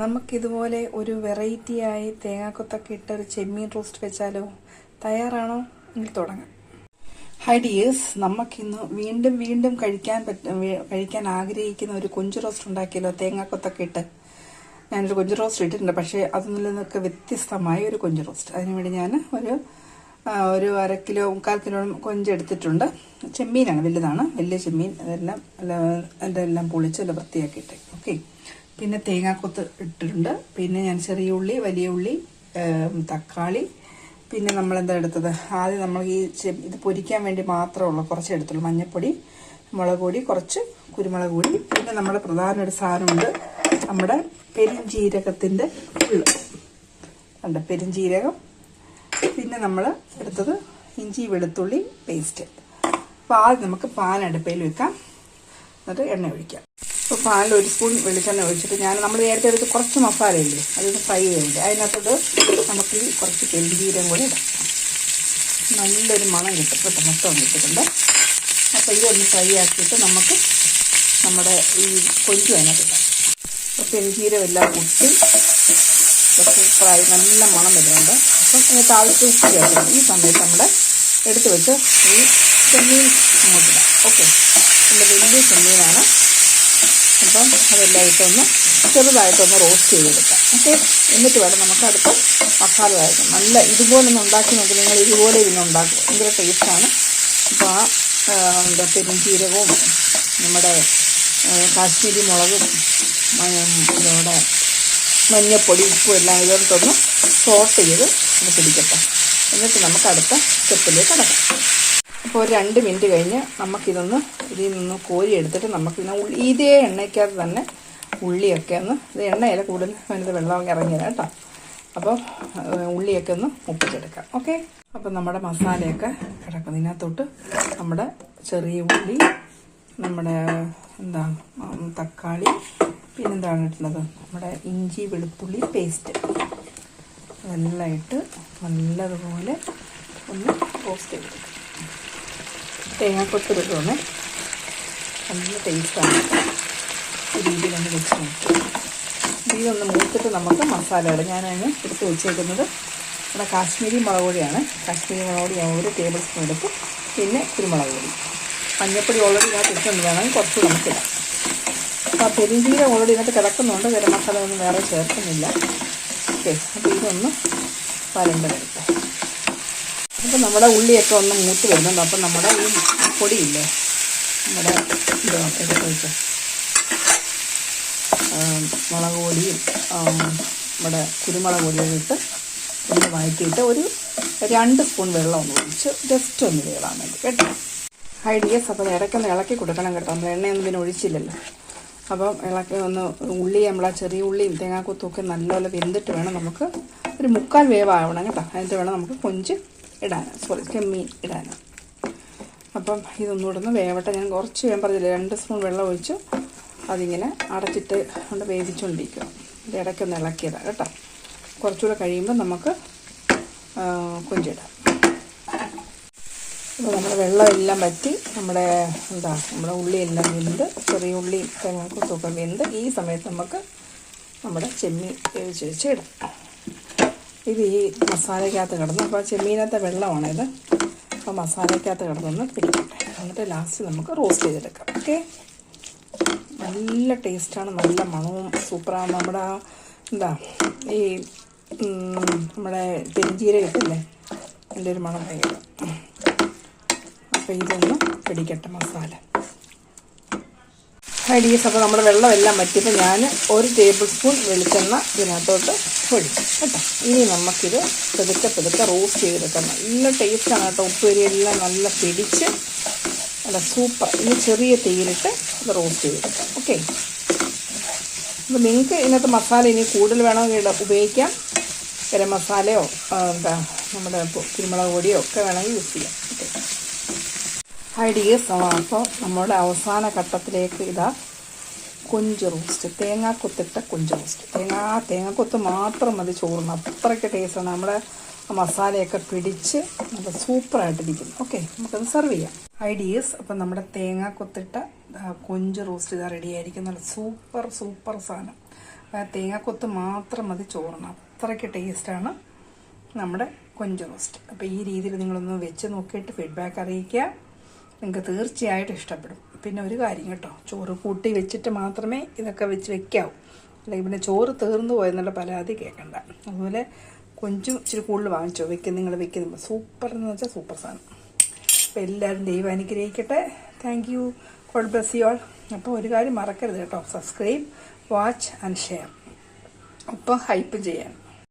നമുക്കിതുപോലെ ഒരു വെറൈറ്റിയായി തേങ്ങാക്കൊത്തൊക്കെ ഇട്ട ഒരു ചെമ്മീൻ റോസ്റ്റ് വെച്ചാലോ? തയ്യാറാണോ? എങ്കിൽ തുടങ്ങാം. ഹൈ ഡിയേഴ്സ് നമുക്കിന്ന് വീണ്ടും വീണ്ടും കഴിക്കാൻ പറ്റ കഴിക്കാൻ ആഗ്രഹിക്കുന്ന ഒരു കൊഞ്ച് റോസ്റ്റ് ഉണ്ടാക്കിയല്ലോ തേങ്ങാക്കൊത്തൊക്കെ ഇട്ട്. ഞാനൊരു കൊഞ്ച് റോസ്റ്റ് ഇട്ടിട്ടുണ്ട് പക്ഷേ അതിൽ നിന്നൊക്കെ വ്യത്യസ്തമായ ഒരു കൊഞ്ച് റോസ്റ്റ്. അതിനുവേണ്ടി ഞാൻ ഒരു ഒരു അര കിലോ മുക്കാൽ കിലോ കൊഞ്ച് എടുത്തിട്ടുണ്ട്. ചെമ്മീനാണ് വലുതാണ്. വലിയ ചെമ്മീൻ അതെല്ലാം അതെല്ലാം പൊളിച്ച് എല്ലാം വൃത്തിയാക്കിയിട്ട്. ഓക്കെ പിന്നെ തേങ്ങാക്കൊത്ത് ഇട്ടിട്ടുണ്ട്. പിന്നെ ഞാൻ ചെറിയ ഉള്ളി വലിയ ഉള്ളി തക്കാളി. പിന്നെ നമ്മൾ എന്താ എടുത്തത്? ആദ്യം നമ്മൾ ഈ ഇത് പൊരിക്കാൻ വേണ്ടി മാത്രമുള്ള കുറച്ച് എടുത്തുള്ളൂ. മഞ്ഞൾപ്പൊടി മുളക് പൊടി കുറച്ച് കുരുമുളക് പൊടി. പിന്നെ നമ്മുടെ പ്രധാന ഒരു സാധനമുണ്ട്. നമ്മുടെ പെരിഞ്ജീരകത്തിന്റെ ഉള്ളു. ഉണ്ട് പെരിഞ്ജീരകം പിന്നെ നമ്മൾ എടുത്തത് ഇഞ്ചി വെളുത്തുള്ളി പേസ്റ്റ്. അപ്പോൾ ആദ്യം നമുക്ക് പാൻ അടുപ്പയിൽ വെക്കാം. എന്നിട്ട് എണ്ണ ഒഴിക്കാം. അപ്പോൾ പാലിൽ ഒരു സ്പൂൺ വെളിച്ചെണ്ണ ഒഴിച്ചിട്ട് ഞാൻ നമ്മൾ നേരത്തെ എടുത്ത് കുറച്ച് മസാലയില്ലേ അതൊന്ന് ഫ്രൈ ചെയ്യുന്നുണ്ട് അതിനകത്തോട്ട് നമുക്ക് ഈ കുറച്ച് പെരുംജീരം കൂടി ഇടാം. നല്ലൊരു മണം കിട്ടും. കേട്ടോ മൊത്തം ഇട്ടിട്ടുണ്ട്. അപ്പോൾ ഇതൊന്ന് ഫ്രൈ ആക്കിയിട്ട് നമുക്ക് നമ്മുടെ ഈ കൊഞ്ചു അതിനകത്ത് ഇടാം. അപ്പോൾ പെരുംജീരം എല്ലാം കുട്ടി കുറച്ച് ഫ്രൈ നല്ല മണം വരുന്നുണ്ട്. അപ്പം അതിനകത്ത് ആവശ്യം ഈ സമയത്ത് നമ്മുടെ എടുത്തു വെച്ച് ഈ ചെമ്മീൻ അങ്ങോട്ടിടാം ഓക്കെ നമ്മുടെ വലിയ ചെമ്മീനാണ്. അപ്പം അതെല്ലാം ഇട്ടൊന്ന് ചെറുതായിട്ടൊന്ന് റോസ്റ്റ് ചെയ്തെടുക്കാം. ഓക്കെ എന്നിട്ട് വേണം നമുക്ക് അടുത്ത മസാല വരയ്ക്കാം നല്ല ഇതുപോലെ ഒന്ന് ഉണ്ടാക്കി നോക്കി. നിങ്ങൾ ഇതുപോലെ ഇതിനെ ഉണ്ടാക്കും ഭയങ്കര ടേസ്റ്റാണ് അപ്പോൾ ആ എന്താ പെരുംജീരകവും നമ്മുടെ കാശ്മീരി മുളകും നമ്മുടെ മഞ്ഞപ്പൊടി ഉപ്പും എല്ലാം ഇതിനകത്തൊന്ന് സോട്ട് ചെയ്ത് ഒന്ന് പിടിക്കട്ടെ. എന്നിട്ട് നമുക്ക് അടുത്ത സ്റ്റെപ്പിലേക്ക് കടക്കാം. അപ്പോൾ ഒരു രണ്ട് മിനിറ്റ് കഴിഞ്ഞ് നമുക്കിതൊന്ന് ഇതിൽ നിന്ന് കോരി എടുത്തിട്ട് ഉള്ളി ഇതേ എണ്ണയ്ക്കകത്ത് തന്നെ ഉള്ളിയൊക്കെ ഒന്ന് ഇത് എണ്ണയില കൂടുതൽ അതിനകത്ത് വെള്ളം ഇറങ്ങിയത് കേട്ടോ. അപ്പോൾ ഉള്ളിയൊക്കെ ഒന്ന് മുപ്പിച്ചെടുക്കാം. ഓക്കെ? അപ്പോൾ നമ്മുടെ മസാലയൊക്കെ കിടക്കുന്നു. ഇതിനകത്തോട്ട് നമ്മുടെ ചെറിയ ഉള്ളി നമ്മുടെ എന്താ തക്കാളി പിന്നെന്താണ് ഇട്ടുള്ളത് നമ്മുടെ ഇഞ്ചി വെളുത്തുള്ളി പേസ്റ്റ്. അതെല്ലാം ഇട്ട് നല്ലതുപോലെ ഒന്ന് റോസ്റ്റ് ചെയ്തെടുക്കും. തേങ്ങാക്കൊത്ത് കിട്ടുമേ നല്ല ടേസ്റ്റാണ് രീതി ഒന്ന് വെച്ച് നോക്കി. ഇതൊന്ന് മൂത്തിട്ട് നമുക്ക് മസാല ഇടാം. ഞാനതിന് എടുത്ത് വെച്ചേക്കുന്നത് നമ്മുടെ കാശ്മീരി മുളക് പൊടിയാണ്. കാശ്മീരി മുളക് പൊടി ഞാൻ ഒരു ടേബിൾ സ്പൂൺ എടുക്കും പിന്നെ കുരുമുളക് പൊടി. മഞ്ഞൾപ്പൊടി ഓൾറെഡി ഞാൻ ഇട്ടുണ്ട് കുറച്ച് നമുക്കിടാം അപ്പോൾ ആ പെരിഞ്ചീര ഓൾറെഡി ഇതിനകത്ത് കിടക്കുന്നുണ്ട്. ഗരം മസാല ഒന്നും വേറെ ചേർക്കുന്നില്ല. ഓക്കെ. അപ്പോൾ ഇതൊന്ന് വരണ്ടെടുക്കാം അപ്പോൾ നമ്മുടെ ഉള്ളിയൊക്കെ ഒന്ന് മൂത്ത് വരുന്നുണ്ട്. അപ്പം നമ്മുടെ ഈ പൊടിയില്ലേ? നമ്മുടെ ഇത് എടുത്ത് വെച്ച് മുളക് പൊടിയും നമ്മുടെ കുരുമുളക് പൊടിയും ഇട്ട് ഒന്ന് വഴറ്റിയിട്ട് ഒരു രണ്ട് സ്പൂൺ വെള്ളം ഒന്ന് ഒഴിച്ച് ജസ്റ്റ് ഒന്ന് വേളാൻ വേണ്ടി കേട്ടോ. ഐഡിയസ് അപ്പോൾ ഇടയ്ക്കൊന്ന് ഇളക്കി കൊടുക്കണം കേട്ടോ. നമ്മൾ എണ്ണയൊന്നും പിന്നെ ഒഴിച്ചില്ലല്ലോ. അപ്പം ഇളക്കി ഒന്ന് ഉള്ളി നമ്മളെ ചെറിയ ഉള്ളിയും തേങ്ങാക്കൊത്തുമൊക്കെ നല്ലപോലെ വെന്തിട്ട് വേണം നമുക്ക് ഒരു മുക്കാൽ വേവാവണം കേട്ടോ. അതിന്റെ വേണം നമുക്ക് കൊഞ്ച് ഇടാൻ സോറി ചെമ്മീൻ ഇടാൻ അപ്പം ഇതൊന്നുകൂടെ ഒന്ന് വേവട്ടെ. ഞാൻ കുറച്ച് ഞാൻ പറഞ്ഞില്ല രണ്ട് സ്പൂൺ വെള്ളം ഒഴിച്ച് അതിങ്ങനെ അടച്ചിട്ട് കൊണ്ട് വേവിച്ചുകൊണ്ടിരിക്കുക ഇത് ഇടയ്ക്കൊന്ന് ഇളക്കിയതാണ് കേട്ടോ. കുറച്ചുകൂടെ കഴിയുമ്പോൾ നമുക്ക് കൊഞ്ചിടാം. അപ്പോൾ നമ്മുടെ വെള്ളമെല്ലാം പറ്റി നമ്മുടെ എന്താ നമ്മുടെ ഉള്ളിയെല്ലാം വെന്ത് ചെറിയ ഉള്ളിയും തേങ്ങാക്കൊത്തൊക്കെ വെന്ത് ഈ സമയത്ത് നമുക്ക് നമ്മുടെ ചെമ്മീൻ വേവിച്ച് വെച്ച് ഇടാം. ഇത് ഈ മസാലയ്ക്കകത്ത് കിടന്നു. അപ്പോൾ ചെമ്മീനകത്തെ വെള്ളമാണ് ഇത്. അപ്പോൾ മസാലയ്ക്കകത്ത് കിടന്നൊന്ന് പിടിക്കട്ടെ. എന്നിട്ട് ലാസ്റ്റ് നമുക്ക് റോസ്റ്റ് ചെയ്തെടുക്കാം. ഓക്കെ നല്ല ടേസ്റ്റാണ് നല്ല മണവും സൂപ്പറാണ് നമ്മുടെ എന്താ ഈ നമ്മുടെ പെരിഞ്ചീരകത്തില്ലേ ഒരു മണം ഭയങ്കര അപ്പോൾ ഇതൊന്ന് പിടിക്കട്ടെ മസാല. ഹൈഡീസ് അപ്പോൾ നമ്മുടെ വെള്ളമെല്ലാം വറ്റിയപ്പോൾ ഞാൻ ഒരു ടേബിൾ സ്പൂൺ വെളിച്ചെണ്ണ ഇതിനകത്തോട്ട് പൊടിക്കും കേട്ടോ. ഇനി നമുക്കിത് പെതുക്കെ പെതുക്കെ റോസ്റ്റ് ചെയ്തെടുക്കാം. നല്ല ടേസ്റ്റാണ് കേട്ടോ. ഉപ്പേരിയെല്ലാം നല്ല പിടിച്ച് നല്ല സൂപ്പർ. ഇനി ചെറിയ തീയിലിട്ട് ഇത് റോസ്റ്റ് ചെയ്തെടുക്കാം. ഓക്കെ അപ്പോൾ നിങ്ങൾക്ക് ഇതിനകത്ത് മസാല ഇനി കൂടുതൽ വേണമെങ്കിൽ ഉപയോഗിക്കാം. ഗരം മസാലയോ എന്താ നമ്മുടെ കുരുമുളക് പൊടിയോ ഒക്കെ വേണമെങ്കിൽ യൂസ് ചെയ്യാം. ഓക്കെ ഹൈ ഡിയേഴ്സ് അപ്പോൾ നമ്മുടെ അവസാന ഘട്ടത്തിലേക്ക് ഇതാ കൊഞ്ച് റോസ്റ്റ് തേങ്ങ കൊത്തിട്ട കൊഞ്ച് റോസ്റ്റ് തേങ്ങ തേങ്ങ കൊത്ത് മാത്രം മതി ചോറിന്. അത്രയ്ക്ക് ടേസ്റ്റാണ് നമ്മുടെ മസാലയൊക്കെ പിടിച്ച് നല്ല സൂപ്പറായിട്ടിരിക്കും ഓക്കെ നമുക്കത് സെർവ് ചെയ്യാം. ഐഡിയസ് അപ്പം നമ്മുടെ തേങ്ങ കൊത്തിട്ട കൊഞ്ച് റോസ്റ്റ് ഇതാ റെഡി ആയിരിക്കും നല്ല സൂപ്പർ സൂപ്പർ സാധനം. തേങ്ങ കൊത്ത് മാത്രം മതി ചോറിന്. അത്രയ്ക്ക് ടേസ്റ്റാണ് നമ്മുടെ കൊഞ്ച് റോസ്റ്റ് അപ്പോൾ ഈ രീതിയിൽ നിങ്ങളൊന്ന് വെച്ച് നോക്കിയിട്ട് ഫീഡ്ബാക്ക് അറിയിക്കുക. നിങ്ങൾക്ക് തീർച്ചയായിട്ടും ഇഷ്ടപ്പെടും. പിന്നെ ഒരു കാര്യം കേട്ടോ ചോറ് കൂട്ടി വെച്ചിട്ട് മാത്രമേ ഇതൊക്കെ വെച്ച് വെക്കാവൂ. അല്ലെങ്കിൽ പിന്നെ ചോറ് തീർന്നു പോയെന്നുള്ള പരാതി കേൾക്കണ്ട അതുപോലെ കൊഞ്ചും ഇച്ചിരി കൂടുതൽ വാങ്ങിച്ചോ? വെക്കും നിങ്ങൾ വെക്കുമ്പോൾ സൂപ്പർ എന്ന് വെച്ചാൽ സൂപ്പർ സാധനം. അപ്പോൾ എല്ലാവരും ദൈവം അനുഗ്രഹിക്കട്ടെ. Thank you god bless you all അപ്പോൾ ഒരു കാര്യം മറക്കരുത് കേട്ടോ. സബ്സ്ക്രൈബ് വാച്ച് ആൻഡ് ഷെയർ ഒപ്പം ഹൈപ്പ് ചെയ്യാൻ.